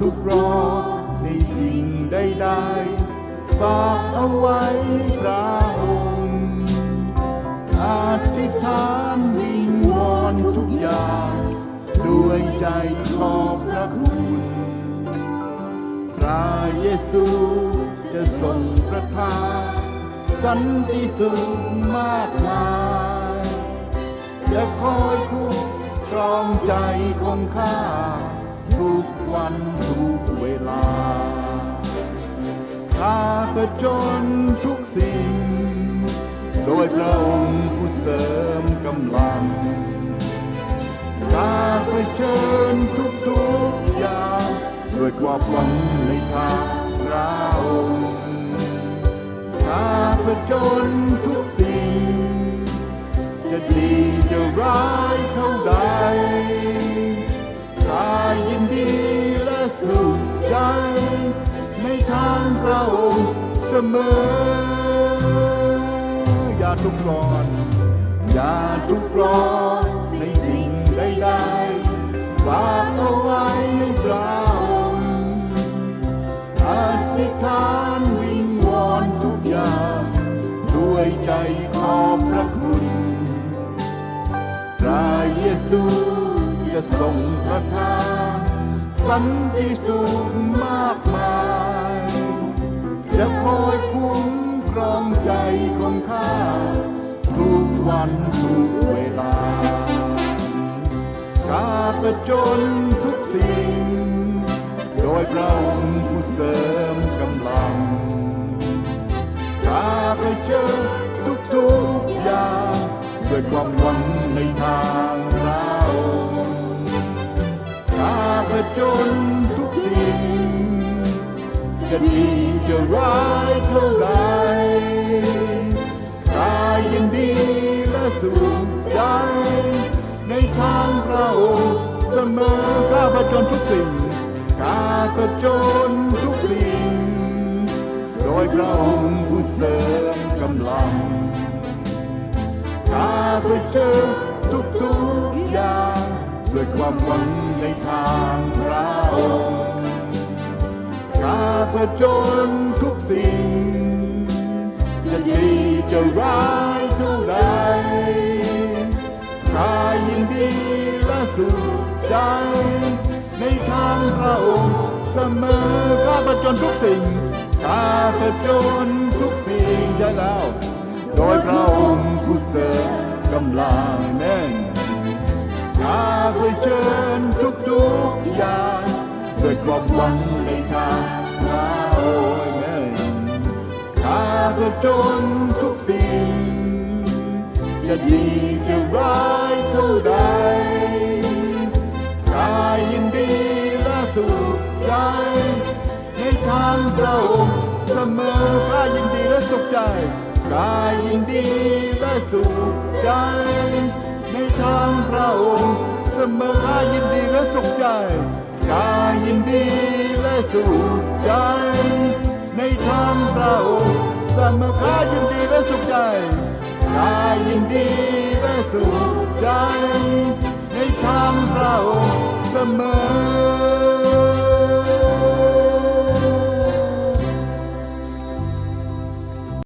ทุกร้อนในสิ่งใดๆฝากเอาไว้พระองค์อธิษฐานวิงวอนทุกอย่างด้วยใจขอบพระคุณพระเยซูจะทรงประทานสันติสุขมากมายจะคอยคุ้มครองใจของข้า ทุกวันทุกเวลาข้าประจนทุกสิ่ง โดยพระองค์ผู้เสริมกำลังข้าเผชิญทุกทุกๆอย่างด้วยความหวังในทางพระองค์ข้าเผจญทุกสิ่ง จะดีจะร้ายเท่าใด ทางพระองค์เสมอ อย่าทุกข์ร้อน อย่าทุกข์ร้อนในสิ่งใดๆฝากเอาไว้ในพระองค์อธิษฐานวิงวอนทุกอย่างด้วยใจขอบพระคุณพระเยซูจะทรงประทานสันติสุขมากมาย จะคอยคุ้มครองใจของข้า ทุกวันทุกเวลาข้าประจนทุกสิ่ง โดยพระองค์ผู้เสริมกำลังข้าไปเจอทุกทุกอย่างด้วยความหวังในทางเราข้าไปจนทุกสิ่ง จะดีจะร้ายเท่าไรข้ายินดีและสุขใจ ในทางพระองค์เสมอข้าผจญทุกสิ่งข้าผจญทุกสิ่ง โดยพระองค์ผู้เสริมกำลังข้าเพื่อเจอทุกทุกๆอย่างด้วยความหวังในทางพระองค์ ข้าเพื่อจนทุกสิ่ง จะดีจะร้ายเท่าใดข้ายินดีและสุขใจ ในทางพระองค์เสมอข้าประจนทุกสิ่งข้าประจนทุกสิ่งใช่แล้ว โดยพระองค์ผู้เสริมกำลังแน่นข้าเผชิญทุกทุกๆอย่างด้วยความหวัง ในทางพระองค์แน่นข้าเผจญทุกสิ่ง จะดีจะร้ายเท่าใดข้ายินดีและสุขใจในทางพระองค์เสมอข้ายินดีและสุขใจข้ายินดีและสุขใจ ในทางพระองค์เสมอข้ายินดีและสุขใจข้ายินดี สุขใจในทางเระองค์เสมอข้ายินดีและสุขใจข้ายินดีและสุขใจในทางเราเสมอ